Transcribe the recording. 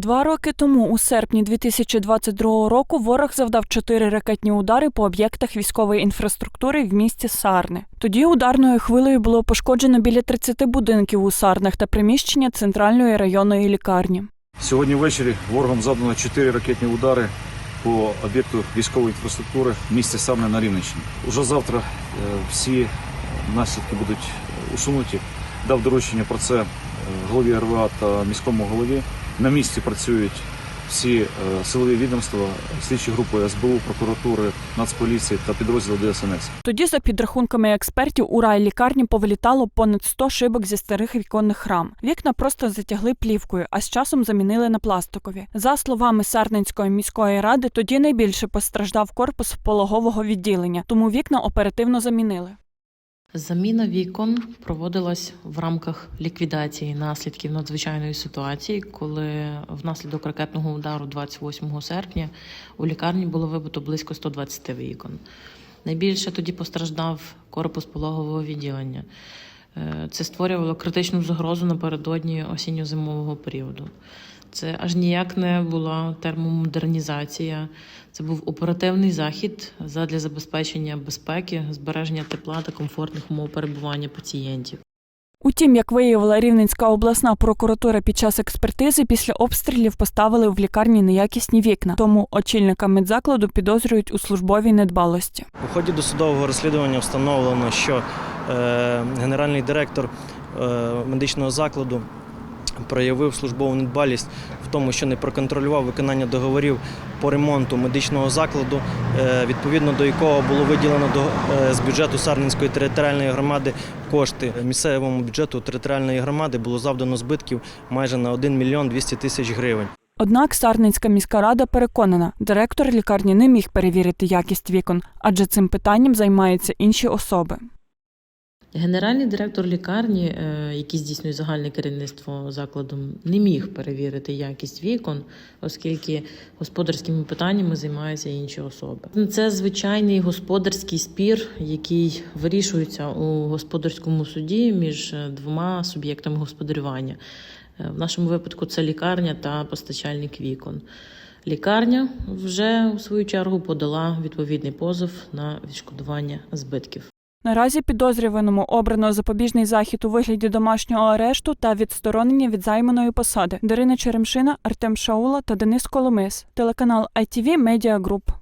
Два роки тому, у серпні 2022 року, ворог завдав чотири ракетні удари по об'єктах військової інфраструктури в місті Сарни. Тоді ударною хвилею було пошкоджено біля 30 будинків у Сарнах та приміщення центральної районної лікарні. Сьогодні ввечері ворогом завдано чотири ракетні удари по об'єкту військової інфраструктури в місті Сарни на Рівненщині. Уже завтра е, всі наслідки будуть усунуті. Дав доручення про це е, голові РВА та міському голові. На місці працюють всі е, силові відомства, слідчі групи СБУ, прокуратури, Нацполіції та підрозділи ДСНС. Тоді, за підрахунками експертів, у рай лікарні повилітало понад 100 шибок зі старих віконних рам. Вікна просто затягли плівкою, а з часом замінили на пластикові. За словами Сарненської міської ради, тоді найбільше постраждав корпус пологового відділення, тому вікна оперативно замінили. Заміна вікон проводилась в рамках ліквідації наслідків надзвичайної ситуації, коли внаслідок ракетного удару 28 серпня у лікарні було вибито близько 120 вікон. Найбільше тоді постраждав корпус пологового відділення. Е, Це створювало критичну загрозу напередодні осінньо-зимового періоду. Це аж ніяк не була термомодернізація. Це був оперативний захід задля забезпечення безпеки, збереження тепла та комфортних умов перебування пацієнтів. Утім, як виявила Рівненська обласна прокуратура під час експертизи, після обстрілів поставили в лікарні неякісні вікна, тому очільника медзакладу підозрюють у службовій недбалості. У ході досудового розслідування встановлено, що генеральний директор е, медичного закладу проявив службову недбалість в тому, що не проконтролював виконання договорів по ремонту медичного закладу, е, відповідно до якого було виділено е, з бюджету Сарненської територіальної громади кошти. Місцевому бюджету територіальної громади було завдано збитків майже на 1 мільйон 200 тисяч гривень. Однак Сарненська міська рада переконана, директор лікарні не міг перевірити якість вікон, адже цим питанням займаються інші особи. Генеральний директор лікарні, е, який здійснює загальне керівництво закладом, не міг перевірити якість вікон, оскільки господарськими питаннями займаються інші особи. Це звичайний господарський спір, який вирішується у господарському суді між е, двома суб'єктами господарювання. Е, В нашому випадку це лікарня та постачальник вікон. Лікарня вже у свою чергу подала відповідний позов на відшкодування збитків. Наразі підозрюваному обрано запобіжний захід у вигляді домашнього арешту та відсторонення від займаної посади. Дарина Черемшина, Артем Шаула та Денис Коломис. Телеканал ITV Media Group.